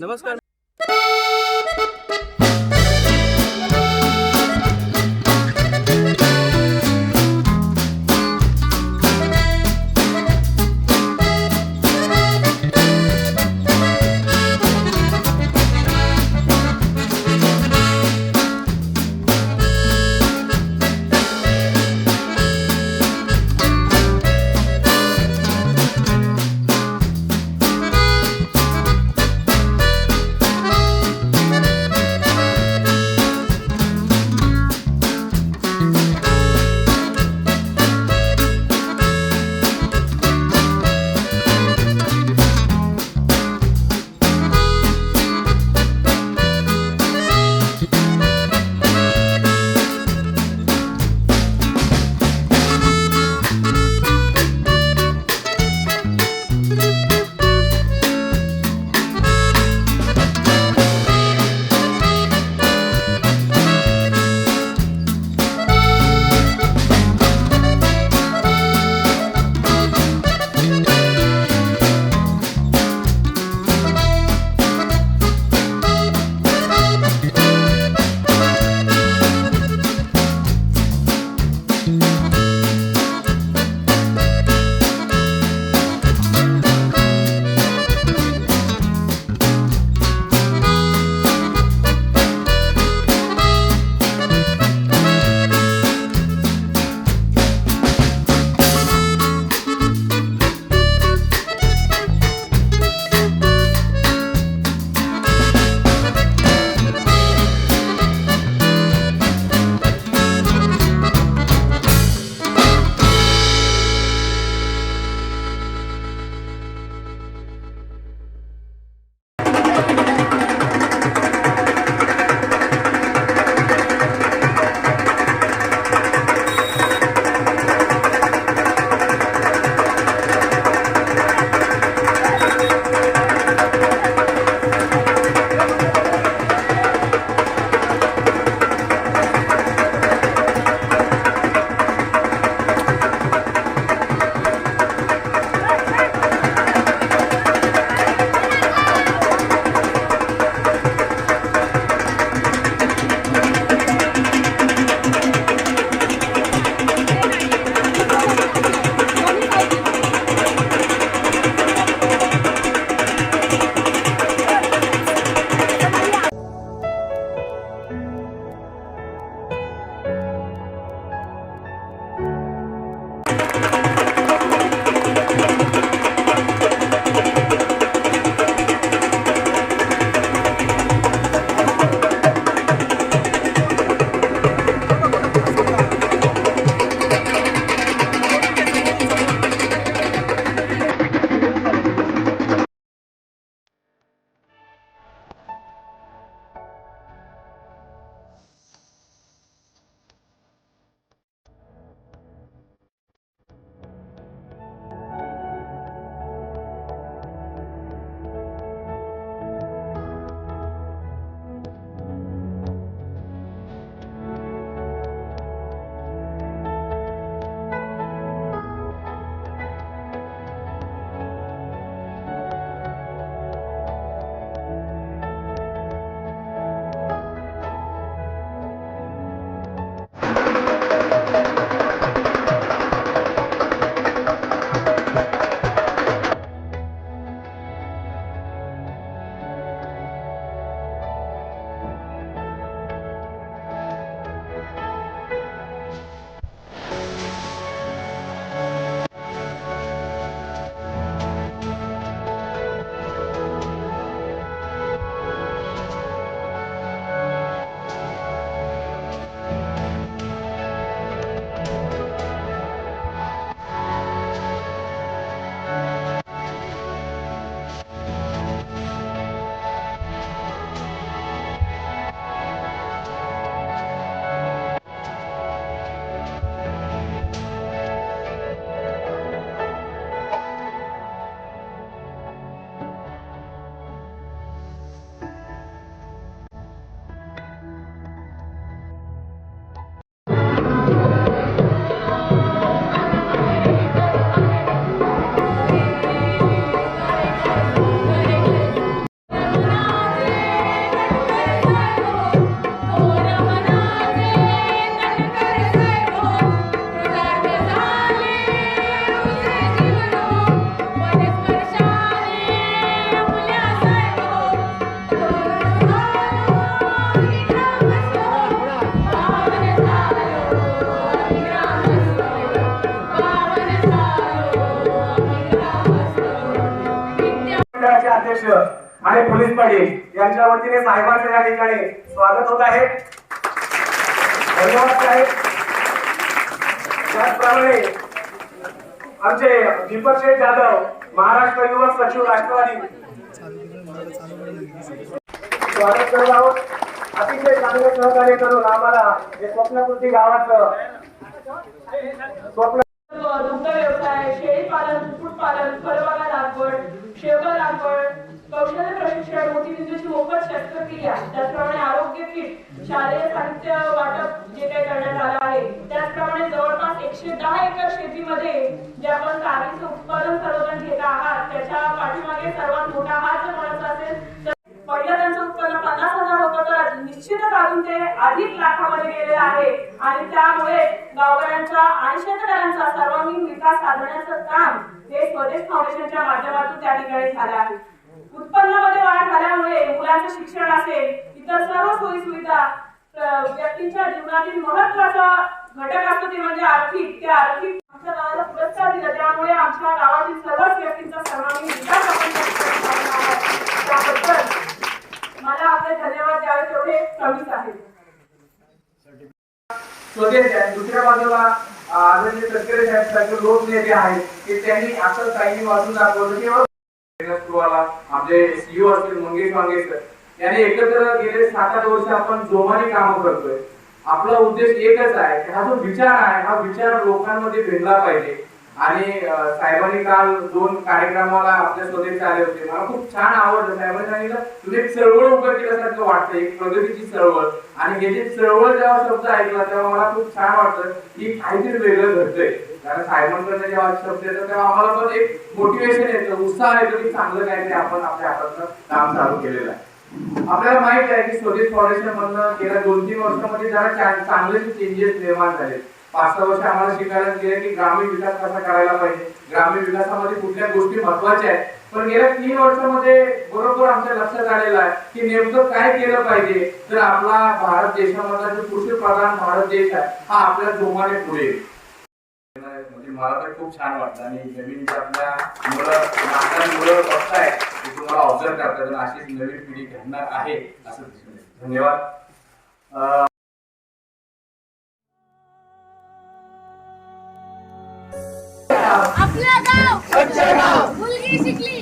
नमस्कार. अध्यक्ष आणि पोलीस पाटील यांच्या वतीने साहेबांचे या ठिकाणी स्वागत होत आहे. धन्यवाद साहेब. त्याचप्रमाणे आमचे दीपक शेठ जाधव महाराष्ट्र युवक सचिव राष्ट्रवादी. स्वागत करत आहोत. अतिशय चांगले सहकार्य करून आम्हाला हे स्वप्नकृती गावाचं स्वप्न दुग्ध व्यवसाय शेळी शेळीपालन कुक्कुटपालन फळबागा लागवड शेवगा लागवड कौशल्य प्रशिक्षण मोठी मोतीबिंदूची मोफत शस्त्रक्रिया त्याचप्रमाणे आरोग्य किट शालेय साहित्य वाटप जे काही करण्यात आलं आहे त्याचप्रमाणे जवळपास एकशे दहा एकर शेतीमध्ये जे आपण कारवीचं उत्पादन सर्वजण घेत आहात त्याच्या पाठीमागे सर्वात मोठा हात जर म्हणायचा असेल तर पहिलं त्यांचं उत्पन्न पन्नास हजार होतं तर निश्चितच अजून ते अधिक लाखामध्ये गेलेलं आहे. आणि त्यामुळे गावकऱ्यांचा आणि शेतकऱ्यांचा सर्वांगीण विकास साधण्याचं काम हे स्वदेश फाउंडेशनच्या माध्यमातून त्या ठिकाणी झालं आहे. मुलांचं शिक्षण असेल इतर सर्व सोयी सुविधा व्यक्तीच्या जीवनातील महत्त्वाचा घटक असतो ते म्हणजे आर्थिक. त्या आर्थिक आमच्या गावाला पुरस्कार दिला. त्यामुळे आमच्या गावातील सर्वच व्यक्तींचा सर्वांगीण विकास आपण त्याबद्दल मला आपले धन्यवाद द्यावे तेवढे कमीच आहेत. दुसऱ्या बाजूला आदरणीय तटकरे साहेब सारखे लोक नेते आहेत की त्यांनी असं काही वाचून दाखवलं. की आमचे सीईओ असतील मंगेश वांगेकर यांनी एकत्र गेले सात आठ वर्ष आपण जोमाने काम करतोय. आपला उद्देश एकच आहे हा जो विचार आहे हा विचार लोकांमध्ये भेटला पाहिजे. आणि अं, साहेबांनी काल दोन कार्यक्रमाला आपल्या स्वदेश आले होते. मला खूप छान आवडलं. साहेबांनी सांगितलं एक चळवळ उभं केल्यासारखं वाटतं. एक प्रगतीची चळवळ. आणि हे जे चळवळ जेव्हा शब्द ऐकला तेव्हा मला खूप छान वाटतं की काहीतरी वेगळं घडतंय. कारण साहेबांकडनं जेव्हा शब्द येतो तेव्हा आम्हाला पण एक मोटिवेशन येतं उत्साह येतो की चांगलं काहीतरी आपण आपल्या हातातनं काम चालू केलेलं आहे. आपल्याला माहीत आहे की स्वदेश फाउंडेशन मधनं गेल्या दोन तीन वर्षामध्ये जरा चांगले चेंजेस निर्माण झाले पाच सहा वर्ष आम्हाला शिकायला गेले की ग्रामीण विकास कसा करायला पाहिजे? ग्रामीण विकासामध्ये कुठल्या गोष्टी महत्त्वाच्या आहेत? पण गेल्या तीन वर्षामध्ये बरोबर आमच्या लक्षात आलेलं आहे की नेमकं काय केलं पाहिजे? तर आपला भारत देशामधला जो कृषी प्रधान भारत देश आहे हा आपल्या जोमाने पुढे म्हणजे मला तर खूप छान वाटतं आणि नवीन आपल्या मुलं लहान मुलं बघताय तुम्हाला ऑब्झर्व करतात आणि अशीच नवीन पिढी घडणार आहे असं धन्यवाद. आपलं गाव. मुलगी शिकली.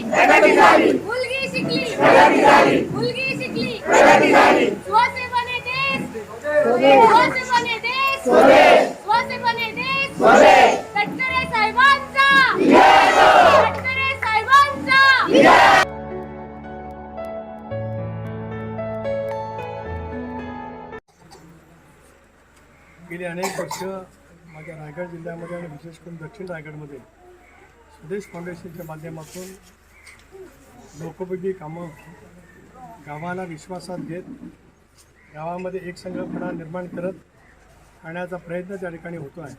मुलगी शिकली. मुलगी शिकली. स्वसे बने देश. स्वसे. बने देश. स्वसे. बने देश. तटकरे साहेबांचा. तटकरे साहेबांचा. गेली अनेक वर्ष रायगड जिल्ह्यामध्ये आणि विशेष करून दक्षिण रायगडमध्ये स्वदेश फाउंडेशनच्या माध्यमातून लोकोपयोगी कामं गावाला विश्वासात घेत गावामध्ये एक संघपणा निर्माण करत आणण्याचा प्रयत्न त्या ठिकाणी होतो आहे.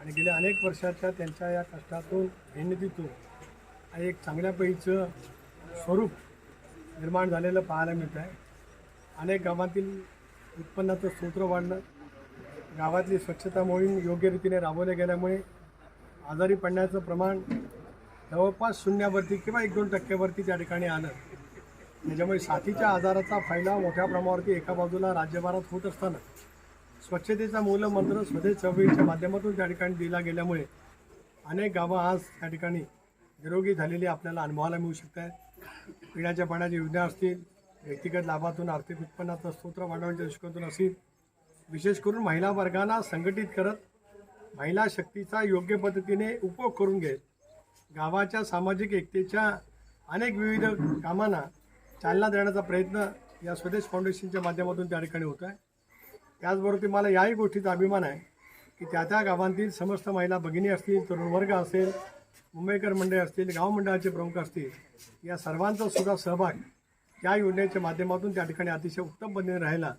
आणि गेल्या अनेक वर्षाच्या त्यांच्या या कष्टातून मेहनतीतून एक चांगल्यापैकीचं स्वरूप निर्माण झालेलं पाहायला मिळत आहे अनेक गावातील उत्पन्नाचं सूत्र वाढलं. गावातली स्वच्छता मोहीम योग्य रीतीने राबवल्या गेल्यामुळे आजारी पडण्याचं प्रमाण जवळपास शून्यावरती किंवा एक दोन टक्क्यावरती त्या ठिकाणी आलं. त्याच्यामुळे साथीच्या आजाराचा फायदा मोठ्या प्रमाणावरती एका बाजूला राज्यभरात होत असताना स्वच्छतेचा मूलमंत्र स्वदेश चळवळीच्या माध्यमातून त्या ठिकाणी दिला गेल्यामुळे अनेक गावं आज त्या ठिकाणी निरोगी झालेली आपल्याला अनुभवायला मिळू शकत आहेत पिण्याच्या पाण्याच्या योजना असतील व्यक्तिगत लाभातून आर्थिक उत्पन्नाचा स्तोत्र वाढवण्याच्या दृष्टिकोनातून असतील विशेष करून महिला वर्गांना संघटित करत महिला शक्तीचा योग्य पद्धतीने उपयोग करून घेत. गावाच्या सामाजिक एकतेच्या अनेक विविध कामांना चालना देण्याचा प्रयत्न या स्वदेश फाउंडेशनच्या माध्यमातून त्या ठिकाणी होत आहे. त्याचबरोबर मला याही गोष्टीचा अभिमान आहे की त्या त्या गावांतील समस्त महिला भगिनी असतील तरुण वर्ग असेल मुंबईकर मंडळ असतील गाव मंडळाचे प्रमुख असतील या सर्वांचा सुद्धा सहभाग या योजनेच्या माध्यमातून त्या ठिकाणी अतिशय उत्तम पद्धतीने राहिला.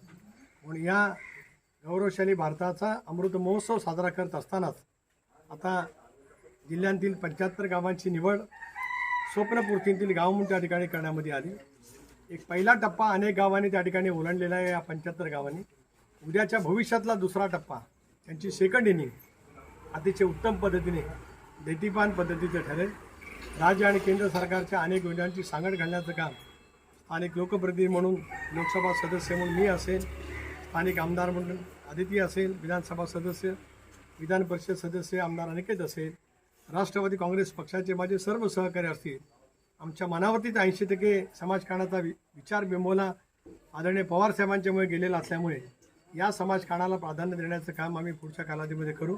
म्हणून या गौरवशाली भारताचा अमृत महोत्सव साजरा करत असतानाच आता जिल्ह्यातील पंच्याहत्तर गावांची निवड स्वप्नपूर्तींतील गाव म्हणून त्या ठिकाणी करण्यामध्ये आली. एक पहिला टप्पा अनेक गावांनी त्या ठिकाणी ओलांडलेला आहे या पंच्याहत्तर गावांनी. उद्याच्या भविष्यातला दुसरा टप्पा त्यांची सेकंड इनिंग अतिशय उत्तम पद्धतीने देतीपान पद्धतीचं ठरेल. राज्य आणि केंद्र सरकारच्या अनेक योजनांची सांगड घालण्याचं काम स्थानिक लोकप्रतिनिधी म्हणून लोकसभा सदस्य म्हणून मी असेल. स्थानिक आमदार म्हणून आदिती असेल विधानसभा सदस्य विधान परिषद सदस्य आमदार अनिकेत असेल राष्ट्रवादी काँग्रेस पक्षाचे माझे सर्व सहकारी असतील. आमच्या मनावरतीच ऐंशी टक्के समाजकारणाचा वि विचार बिंबवला आदरणीय पवारसाहेबांच्यामुळे गेलेला असल्यामुळे या समाजकारणाला प्राधान्य देण्याचं काम आम्ही पुढच्या कालावधीमध्ये करू.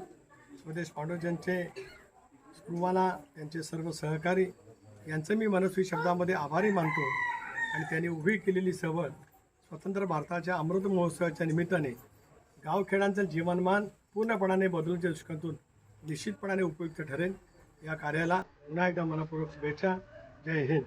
स्वदेश फाउंडेशनचे स्पृवाला त्यांचे सर्व सहकारी यांचं मी मनस्वी शब्दामध्ये आभारी मानतो आणि त्यांनी उभी केलेली सवड स्वतंत्र भारताच्या अमृत महोत्सवाच्या निमित्ताने गावखेड्यांचं जीवनमान पूर्णपणाने बदलूच्या दृष्टीकोनातून निश्चितपणाने उपयुक्त ठरेल. या कार्याला पुन्हा एकदा मनापूर्वक शुभेच्छा. जय हिंद.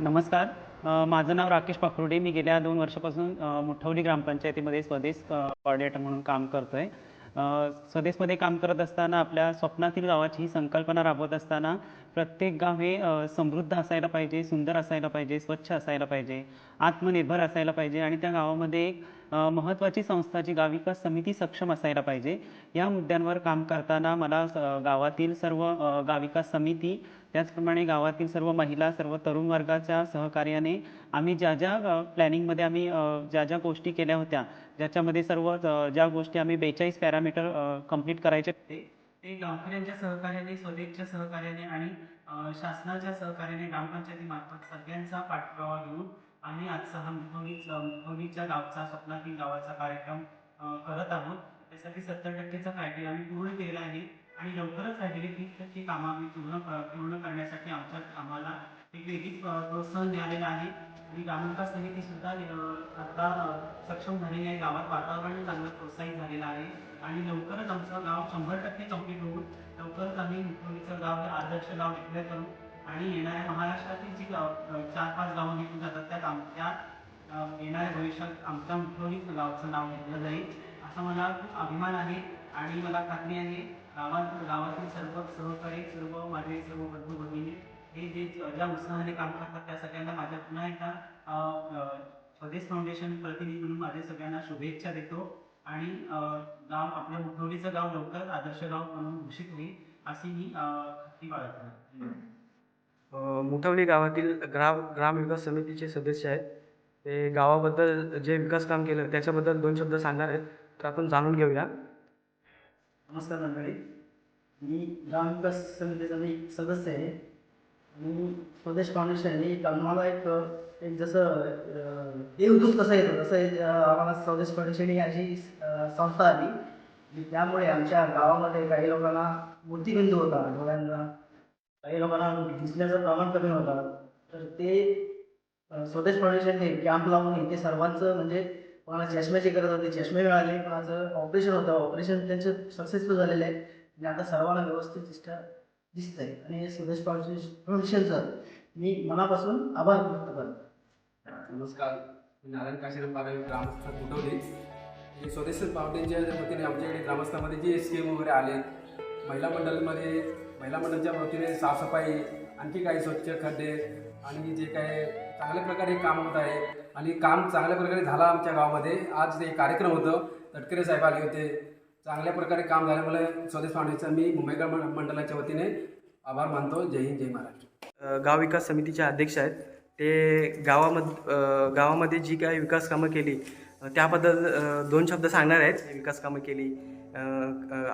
नमस्कार. माझं नाव राकेश पाखरुडे. मी गेल्या दोन वर्षापासून मुठवली ग्रामपंचायतीमध्ये स्वदेश कॉर्डिनेटर म्हणून काम करतो आहे स्वदेशमध्ये काम करत असताना आपल्या स्वप्नातील गावाची ही संकल्पना राबवत असताना प्रत्येक गाव हे समृद्ध असायला पाहिजे सुंदर असायला पाहिजे स्वच्छ असायला पाहिजे आत्मनिर्भर असायला पाहिजे आणि त्या गावामध्ये एक महत्त्वाची संस्था जी गाविकास समिती सक्षम असायला पाहिजे या मुद्द्यांवर काम करताना मला गावातील सर्व गाविकास समिती त्याचप्रमाणे गावातील सर्व महिला सर्व तरुण वर्गाच्या सहकार्याने आम्ही ज्या ज्या प्लॅनिंगमध्ये आम्ही ज्या ज्या गोष्टी केल्या होत्या ज्याच्यामध्ये सर्व ज्या गोष्टी आम्ही बेचाळीस पॅरामीटर कंप्लीट करायचे ते ते गावकऱ्यांच्या सहकार्याने स्वदेशच्या सहकार्याने आणि शासनाच्या सहकार्याने ग्रामपंचायतीमार्फत सगळ्यांचा पाठपुरावा घेऊन आम्ही आजचा हा मुखवणी मुखवणीच्या गावचा स्वप्नातील गावाचा कार्यक्रम करत आहोत. त्यासाठी सत्तर टक्केचा क्रायटेरिया आम्ही पूर्ण केला आहे. आणि लवकरच राहिलेली तीस टक्के कामं आम्ही पूर्ण पूर्ण करण्यासाठी आमच्या आम्हाला एक वेगळीच प्रोत्साहन मिळालेलं आहे. आणि ग्रामविकास समिती सुद्धा आता सक्षम झालेली आहे. गावात वातावरण चांगलं प्रोत्साहित झालेलं आहे. आणि लवकरच आमचं गाव शंभर टक्के चौकीत होऊन लवकरच आम्ही मुख्यमंत्रीचं गाव आदर्श गाव डिक्लेअर करू. आणि येणाऱ्या महाराष्ट्रातील जी गाव चार पाच गावं निघून जातात त्यात आमच्या त्या येणाऱ्या भविष्यात आमच्या मुख्यमंत्री गावचं नाव घेतलं जाईल. असा मला खूप अभिमान आहे. आणि मला खात्री आहे गावात गावातील सर्व सहकारी सर्व माझे सर्व बंधू भगिनी हे जे ज्या उत्साहाने काम करतात त्या सगळ्यांना माझ्या पुन्हा एकदा स्वदेश फाउंडेशन प्रतिनिधी म्हणून माझ्या सगळ्यांना शुभेच्छा देतो. आणि गाव आपल्या मुठवलीचं गाव लवकर आदर्श गाव म्हणून घोषित होईल अशी मी खात्री बाळगतो. मुठवली गावातील ग्राम ग्राम विकास समितीचे सदस्य आहेत. ते गावाबद्दल जे विकास काम केलं त्याच्याबद्दल दोन शब्द सांगणार आहेत तर आपण जाणून घेऊया. नमस्कार मंडळी. मी ग्रामविकास समितीचा मी सदस्य आहे. आणि स्वदेश फाउंडेशन ही आम्हाला एक एक जसं देवदूत कसं येतं तसं एक, आम्हाला स्वदेश फाउंडेशन ही अशी संस्था आली. आणि त्यामुळे आमच्या गावामध्ये काही लोकांना मूर्तिबिंदू होता डोळ्यांना काही लोकांना दिसण्याचं प्रमाण कमी होतं. तर ते स्वदेश फाउंडेशनने कॅम्प लावून इथे सर्वांचं म्हणजे मला चष्म्याची गरज होती चष्मे मिळाले. माझं ऑपरेशन होतं. ऑपरेशन त्यांचं सक्सेसफुल झालेलं आहे. आणि आता सर्वांना व्यवस्थित दिसतं आहे. आणि हे स्वदेश फाउंडेशनचं मी मनापासून आभार व्यक्त करतो. नमस्कार. मी नारायण काशीराम पाडवी ग्रामस्थ कुटवली हे स्वदेश फाउंडेशनच्या वतीने आमच्याकडे ग्रामस्थामध्ये जे स्कीम वगैरे आले महिला मंडळमध्ये महिला मंडळच्या वतीने साफसफाई आणखी काही स्वच्छ खड्डे आणि जे काय चांगल्या प्रकारे काम होत आहे. आणि काम चांगल्या प्रकारे झालं आमच्या गावामध्ये. आज ते कार्यक्रम होतं तटकरे साहेब आले होते. चांगल्या प्रकारे काम झाल्यामुळे स्वदेश फाउंडेशनचा मी मुंबईकर मंडळाच्या वतीने आभार मानतो. जय हिंद जय महाराष्ट्र. गाव विकास समितीचे अध्यक्ष आहेत. ते गावामध गावामध्ये जी काही विकास कामं केली त्याबद्दल दोन शब्द सांगणार आहेत. विकास कामं केली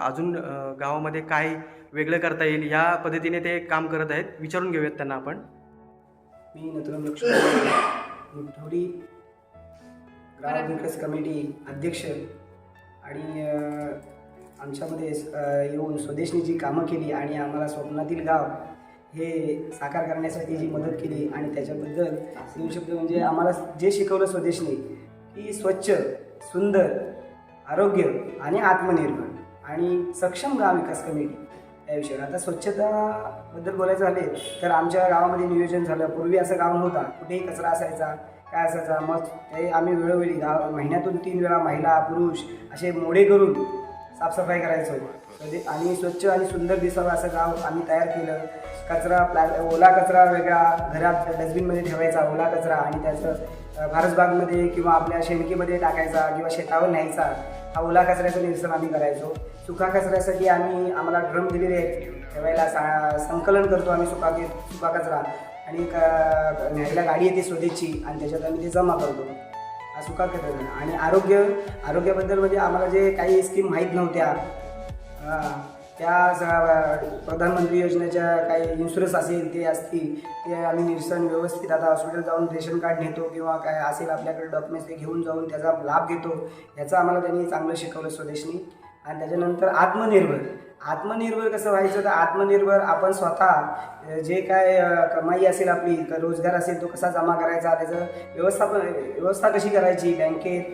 अजून गावामध्ये काय वेगळं करता येईल या पद्धतीने ते काम करत आहेत. विचारून घेऊयात त्यांना आपण. मी नथुराम लक्ष्मण मुठोडी ग्राम विकास कमिटी अध्यक्ष आणि आमच्यामध्ये येऊन स्वदेशनी जी कामं केली आणि आम्हाला स्वप्नातील गाव हे साकार करण्यासाठी जी मदत केली आणि त्याच्याबद्दल दोन शब्द म्हणजे आम्हाला जे शिकवलं स्वदेशनी की स्वच्छ सुंदर आरोग्य आणि आत्मनिर्भर आणि सक्षम गाव विकास कमिटी. या विषयावर. आता स्वच्छताबद्दल बोलायचं झाले तर आमच्या गावामध्ये नियोजन झालं. पूर्वी असं गाव नव्हता. कुठेही कचरा असायचा काय असायचा मग ते आम्ही वेळोवेळी गाव महिन्यातून तीन वेळा महिला पुरुष असे मोडे करून साफसफाई करायचो. म्हणजे आणि स्वच्छ आणि सुंदर दिसावं असं गाव आम्ही तयार केलं. कचरा प्ला ओला कचरा वेगळा घरात डस्टबिनमध्ये ठेवायचा ओला कचरा आणि त्याचं भारसबागमध्ये किंवा आपल्या शेणकीमध्ये टाकायचा किंवा शेतावर न्यायचा. ओला कचऱ्याचं निरसन आम्ही करायचो. सुका कचऱ्यासाठी आम्ही आम्हाला ड्रम दिलेले आहेत. ठेवायला सा संकलन करतो आम्ही सुका सुका कचरा. आणि क न्यायला गाडी येते स्वदेशची आणि त्याच्यात आम्ही ते जमा करतो. हा सुका कचरा आणि आरोग्य आरोग्याबद्दल म्हणजे आम्हाला जे काही स्कीम माहीत नव्हत्या. त्या स- प्रधानमंत्री योजनेच्या काही इन्शुरन्स असेल ते असतील ते आम्ही निरसन व्यवस्थित आता हॉस्पिटल जाऊन रेशन कार्ड नेतो किंवा काय असेल आपल्याकडे डॉक्युमेंट्स ते घेऊन जाऊन त्याचा लाभ घेतो याचं आम्हाला त्यांनी चांगलं शिकवलं स्वदेशनी. आणि त्याच्यानंतर आत्मनिर्भर. आत्मनिर्भर कसं व्हायचं? तर आत्मनिर्भर आपण स्वतः जे काय कमाई असेल आपली रोजगार असेल तो कसा जमा करायचा? त्याचं व्यवस्थापन व्यवस्था कशी करायची? बँकेत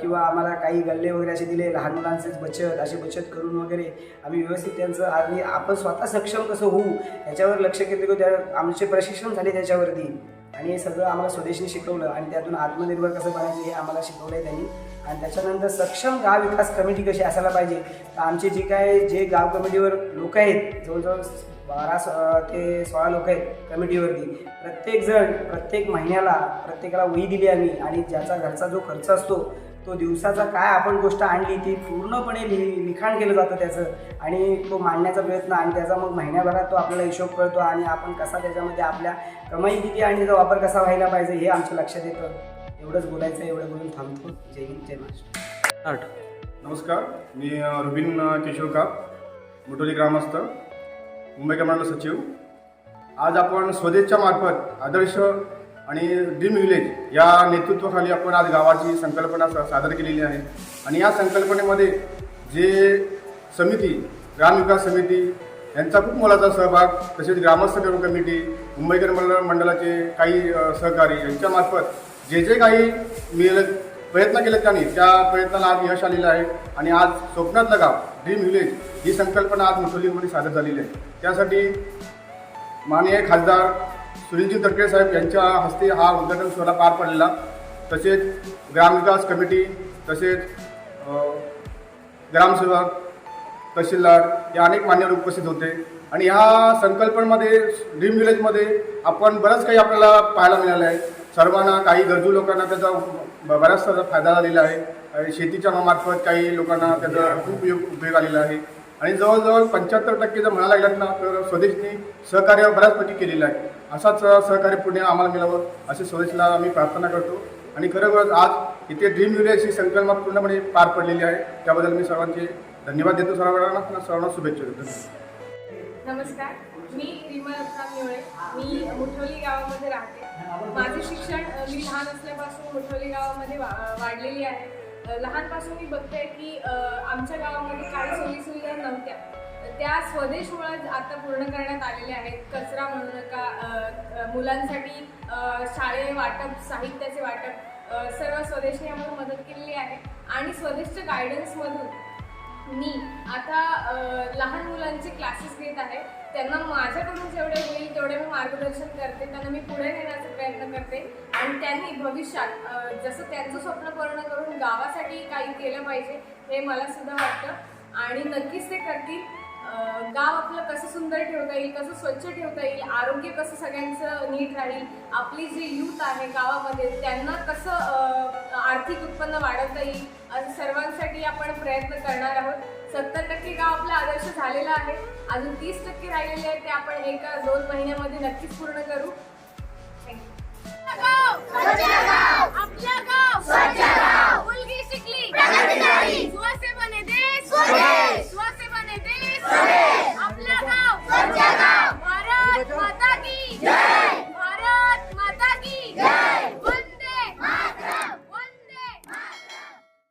किंवा आम्हाला काही गल्ले वगैरे असे दिले लहान मुलांचेच बचत अशी बचत करून वगैरे आम्ही व्यवस्थित त्यांचं आणि आपण स्वतः सक्षम कसं होऊ याच्यावर लक्ष केंद्रित करू. त्या आमचे प्रशिक्षण झाले त्याच्यावरती. आणि हे सगळं आम्हाला स्वदेशने शिकवलं आणि त्यातून आत्मनिर्भर कसं बनायचं हे आम्हाला शिकवलं आहे त्यांनी. आणि त्याच्यानंतर सक्षम गाव विकास कमिटी कशी असायला पाहिजे? तर आमचे जे काय जे गाव कमिटीवर लोक आहेत जवळजवळ बारा ते सोळा लोक आहेत कमिटीवरती प्रत्येकजण प्रत्येक महिन्याला प्रत्येकाला वही दिली आम्ही. आणि ज्याचा घरचा जो खर्च असतो तो दिवसाचा काय आपण गोष्ट आणली ती पूर्णपणे लि लिखाण केलं जातं त्याचं. आणि तो मांडण्याचा प्रयत्न आणि त्याचा मग महिन्याभरात तो आपल्याला हिशोब कळतो आणि आपण कसा त्याच्यामध्ये आपल्या कमाई किती आणि त्याचा वापर कसा व्हायला पाहिजे हे आमच्या लक्षात येतं. एवढंच बोलायचं आहे, एवढं बोलून थांबतो. जय हिंद जय महाराष्ट्र. नमस्कार मी रुबीन रुबिन केशव मुटोली ग्रामस्थ मुंबई कमांडो सचिव. आज आपण स्वदेशच्या मार्फत आदर्श आणि ड्रीम विलेज या नेतृत्वाखाली आपण आज गावाची संकल्पना सादर केलेली आहे. आणि या संकल्पनेमध्ये जे समिती ग्रामविकास समिती यांचा खूप मोलाचा सहभाग तसेच ग्रामस्थ कमिटी मुंबईकर मंडळ मंडळाचे काही सहकारी यांच्यामार्फत जे जे काही मी प्रयत्न केले त्यांनी त्या प्रयत्नाला आज यश आलेलं आहे. आणि आज स्वप्नातलं गाव ड्रीम विलेज ही संकल्पना आज मुसोलीमध्ये सादर झालेली आहे. त्यासाठी माननीय खासदार सुनीलजी तटकरे साहेब यांच्या हस्ते हा उद्घाटन सोहळा पार पडलेला. तसेच ग्रामविकास कमिटी तसेच ग्रामसेवक तहसीलदार या अनेक मान्यवर उपस्थित होते. आणि ह्या संकल्पनेमध्ये ड्रीम विलेजमध्ये आपण बरंच काही आपल्याला पाहायला मिळालं आहे. सर्वांना काही गरजू लोकांना त्याचा बराचसा फायदा झालेला आहे. शेतीच्या मार्फत काही लोकांना त्याचा खूप उपयोग उपयोग आलेला आहे. आणि जवळजवळ पंच्याहत्तर टक्के जर म्हणायला लागलात ना तर स्वदेशनी सहकार्य बऱ्याचपैकी केलेलं आहे. असाच सहकार्य पुढे आम्हाला मिळावं असे स्वदेशला आम्ही प्रार्थना करतो. आणि खरोखरच आज इथे ड्रीम विलेज संकल्पना पूर्णपणे पार पडलेली आहे. त्याबद्दल मी सर्वांचे धन्यवाद देतो. सर्वांना सर्वांना शुभेच्छा देतो. नमस्कार. मी रीमा रत्नाम निवळे मी मुठोली गावामध्ये राहते. माझे शिक्षण मी लहान असल्यापासून मुठोली गावामध्ये वा वाढलेली आहे. लहानपासून मी बघते की आमच्या गावामध्ये काही सोयीसुविधा नव्हत्या. त्या स्वदेशमुळे आता पूर्ण करण्यात आलेल्या आहेत. कचरा म्हणू नका मुलांसाठी शाळे वाटप साहित्याचे वाटप सर्व स्वदेशने आम्हाला मदत केलेली आहे. आणि स्वदेशच्या गायडन्समधून मी आता लहान मुलांचे क्लासेस घेत आहे. त्यांना माझ्याकडून जेवढे होईल तेवढे मी मार्गदर्शन करते. त्यांना मी पुढे नेण्याचा प्रयत्न करते. आणि त्यांनी भविष्यात जसं त्यांचं स्वप्न पूर्ण करून गावासाठी काही केलं पाहिजे हे मला सुद्धा वाटतं. आणि नक्कीच ते करतील. गाव आपलं कसं सुंदर ठेवता येईल कसं स्वच्छ ठेवता येईल आरोग्य कसं सगळ्यांचं नीट राहील आपली जी यूथ आहे गावामध्ये त्यांना कसं आर्थिक उत्पन्न वाढवता येईल असं सर्वांसाठी आपण प्रयत्न करणार आहोत. सत्तर टक्के गाव आपलं आदर्श झालेलं आहे. अजून तीस टक्के राहिलेले आहे ते आपण एका दोन महिन्यामध्ये नक्कीच पूर्ण करू. थँक्यू आपलं गाव स्वच्छ गाव भारत माता की जय!